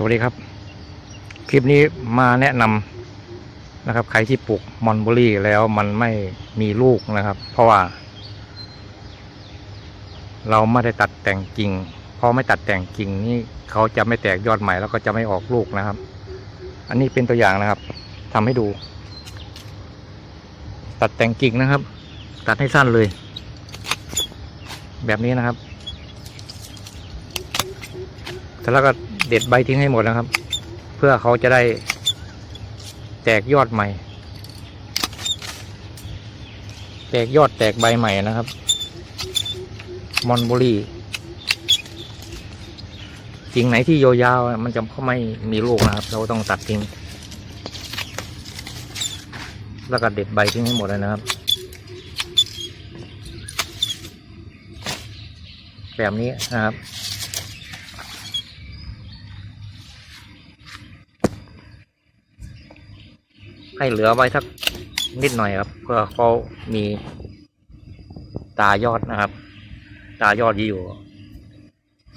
สวัสดีครับ คลิปนี้มาแนะนำนะครับ ใครที่ปลูกมอนเบอรี่แล้วมันไม่มีลูกนะครับ เพราะว่า เราไม่ได้ตัดแต่งกิ่งพอไม่ตัดแต่งกิ่งนี่เขาจะไม่แตกยอดใหม่แล้วก็จะไม่ออกลูกนะครับ อันนี้เป็นตัวอย่างนะครับทำให้ดู ตัดแต่งกิ่งนะครับ ตัดให้สั้นเลย แบบนี้นะครับเสร็จแล้วก็ เด็ดใบทิ้งให้หมดนะครับ เพื่อเขาจะได้แตกยอดใหม่ แตกยอดแตกใบใหม่นะครับ มอนบุรีกิ่งไหนที่ยาวๆมันจะไม่มีลูกนะครับ เราต้องตัดทิ้งแล้วก็เด็ดใบทิ้งให้หมดเลยนะครับ แบบนี้นะครับ ให้เหลือไว้สักนิดหน่อยครับ เพื่อเขามีตายอดนะครับ ตายอดอยู่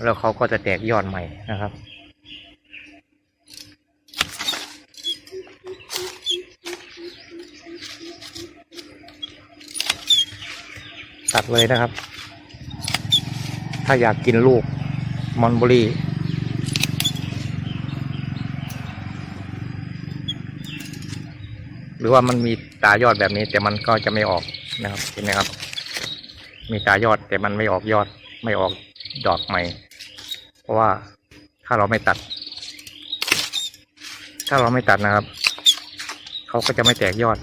แล้วเขาก็จะแตกยอดใหม่นะครับตัดเลยนะครับ ถ้าอยากกินลูกมอนบุรี หรือว่ามันมีตายอดแบบนี้ แต่มันก็จะไม่ออกนะครับเห็นไหมครับ มีตายอดแต่มันไม่ออกยอดไม่ออกดอกใหม่ เพราะว่าถ้าเราไม่ตัด ถ้าเราไม่ตัดนะครับเขาก็จะไม่แตกยอด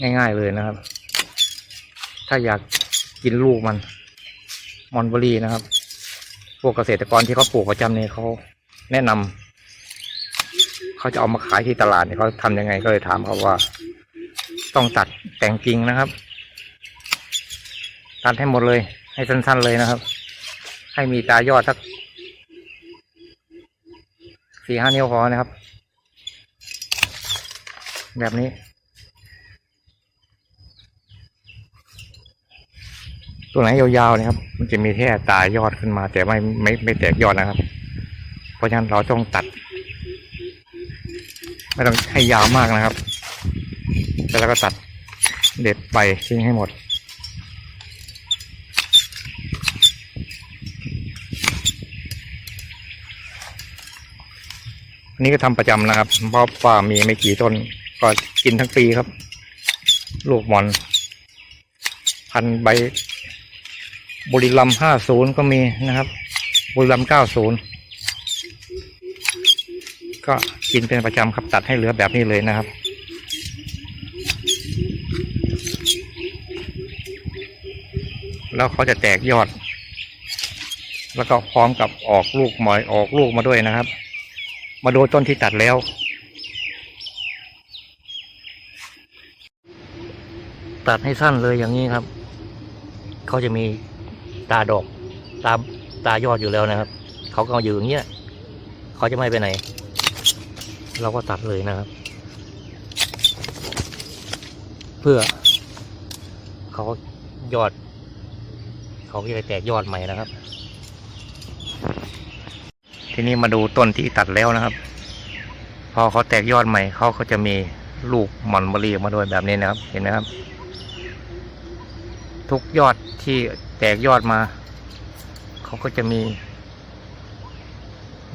ง่ายๆเลยนะครับ ถ้าอยากกินลูกมันมอนเบอรี่นะครับ พวกเกษตรกรที่เขาปลูกประจำเนี่ยเขาแนะนำ เขาจะเอามาขายที่ตลาดเนี่ยเขาทำยังไงก็เลยถามเขาว่า ต้องตัดแต่งกิ่งนะครับ ตัดให้หมดเลย ให้สั้น ๆเลยนะครับ ให้มีตายอดสักสี่ห้านิ้วพอนะครับ แบบนี้ ตัวไหนยาวๆนะครับ มันจะมีแค่ตายอดขึ้นมา แต่ไม่ไม่ไม่แตกยอดนะครับ เพราะฉะนั้นเราต้องตัด ไม่ต้องให้ยาวมากนะครับ แล้วก็ตัดเด็ดไปทิ้งให้หมด อันนี้ก็ทำประจำนะครับ เพราะว่ามีไม่กี่ต้นก็กินทั้งปีครับ ลูกหมอน พันใบ บุรีรัมห้าศูนย์ก็มีนะครับ บุรีรัมเก้าศูนย์ก็ กินเป็นประจำครับตัดให้เหลือแบบนี้เลยนะครับแล้วเขาจะแตกยอด แล้วก็พร้อมกับออกลูกหมอยออกลูกมาด้วยนะครับ มาดูต้นที่ตัดแล้ว ตัดให้สั้นเลยอย่างนี้ครับ เขาจะมีตาดอกตาตายอดอยู่แล้วนะครับ เขาก็อยู่อย่างเงี้ย เขาจะไม่ไปไหน เราก็ตัดเลยนะครับ เพื่อ เขายอด เขาจะได้แตกยอดใหม่นะครับ ทีนี้มาดูต้นที่ตัดแล้วนะครับ พอเขาแตกยอดใหม่เขาก็จะมีลูกหมอนมะลีออกมาด้วยแบบนี้นะครับ เห็นไหมครับ ทุกยอดที่แตกยอดมา เขาก็จะมี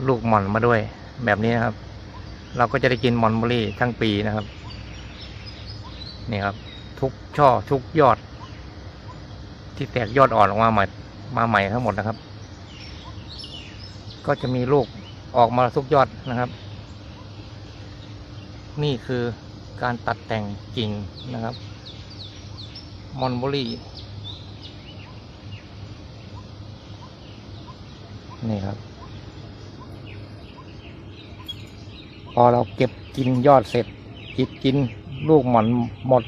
ลูกหม่อนมาด้วยแบบนี้นะครับ เราก็จะได้กินมอนเบอรี่ทั้งปีนะครับ นี่ครับ ทุกช่อทุกยอด ที่แตกยอดอ่อนออกมาใหม่มาใหม่ทั้งหมดนะครับ ก็จะมีลูกออกมาทุกยอดนะครับ นี่คือการตัดแต่งกิ่งนะครับ มอนเบอรี่นี่ครับ พอเราเก็บกินยอดเสร็จกินกินลูกหมอนหมด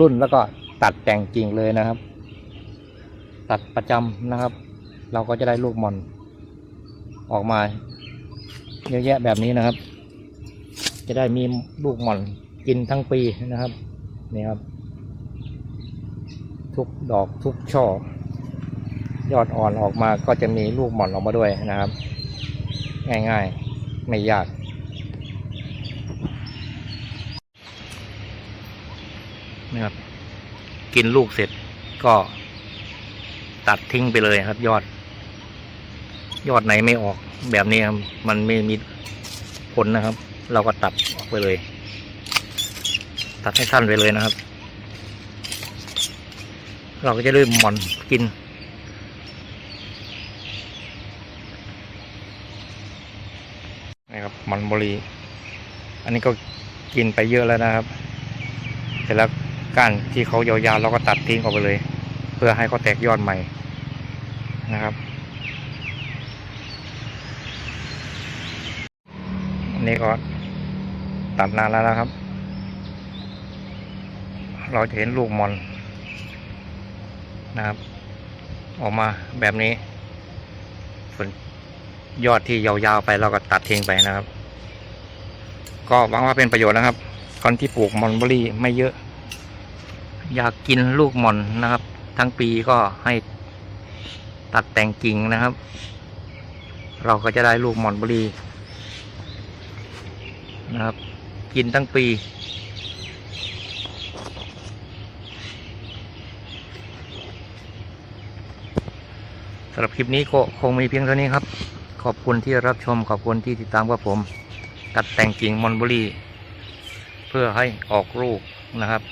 รุ่นแล้วก็ตัดแต่งกิ่งเลยนะครับ ตัดประจำนะครับ เราก็จะได้ลูกหมอน ออกมาเยอะแยะแบบนี้นะครับ จะได้มีลูกหม่อนกินทั้งปีนะครับนี่ครับ ทุกดอกทุกช่อยอดอ่อนออกมาก็จะมีลูกหม่อนออกมาด้วยนะครับ ง่ายๆ ไม่ยาก นะครับ กินลูกเสร็จก็ตัดทิ้งไปเลยครับ ยอด ยอดไหนไม่ออกแบบนี้ครับมันไม่มีผลนะครับ เราก็ตัดออกไปเลย ตัดให้สั้นไปเลยนะครับ เราก็จะเริ่มหมอนกินนะครับหมอนบรีอันนี้ก็กินไปเยอะแล้วนะครับ เสร็จแล้ว ก้านที่เขายาวๆเราก็ตัดทิ้งออกไปเลย เพื่อให้เขาแตกยอดใหม่นะครับอันนี้ก็ตัดนานแล้วนะครับ เราจะเห็นลูกมอนนะครับ ออกมาแบบนี้ส่วนยอดที่ยาวๆไปเราก็ตัดทิ้งไปนะครับ ก็หวังว่าเป็นประโยชน์นะครับคนที่ปลูกมอนเบอรี่ไม่เยอะ อยากกินลูกหมอนนะครับ ทั้งปีก็ให้ตัดแต่งกิ่งนะครับ เราก็จะได้ลูกหมอนบอรี่นะครับ กินทั้งปีสำหรับคลิปนี้ก็คงมีเพียงเท่านี้ครับ ขอบคุณที่รับชมขอบคุณที่ติดตามกับผม ตัดแต่งกิ่งมอนบอรี่เพื่อให้ออกลูกนะครับ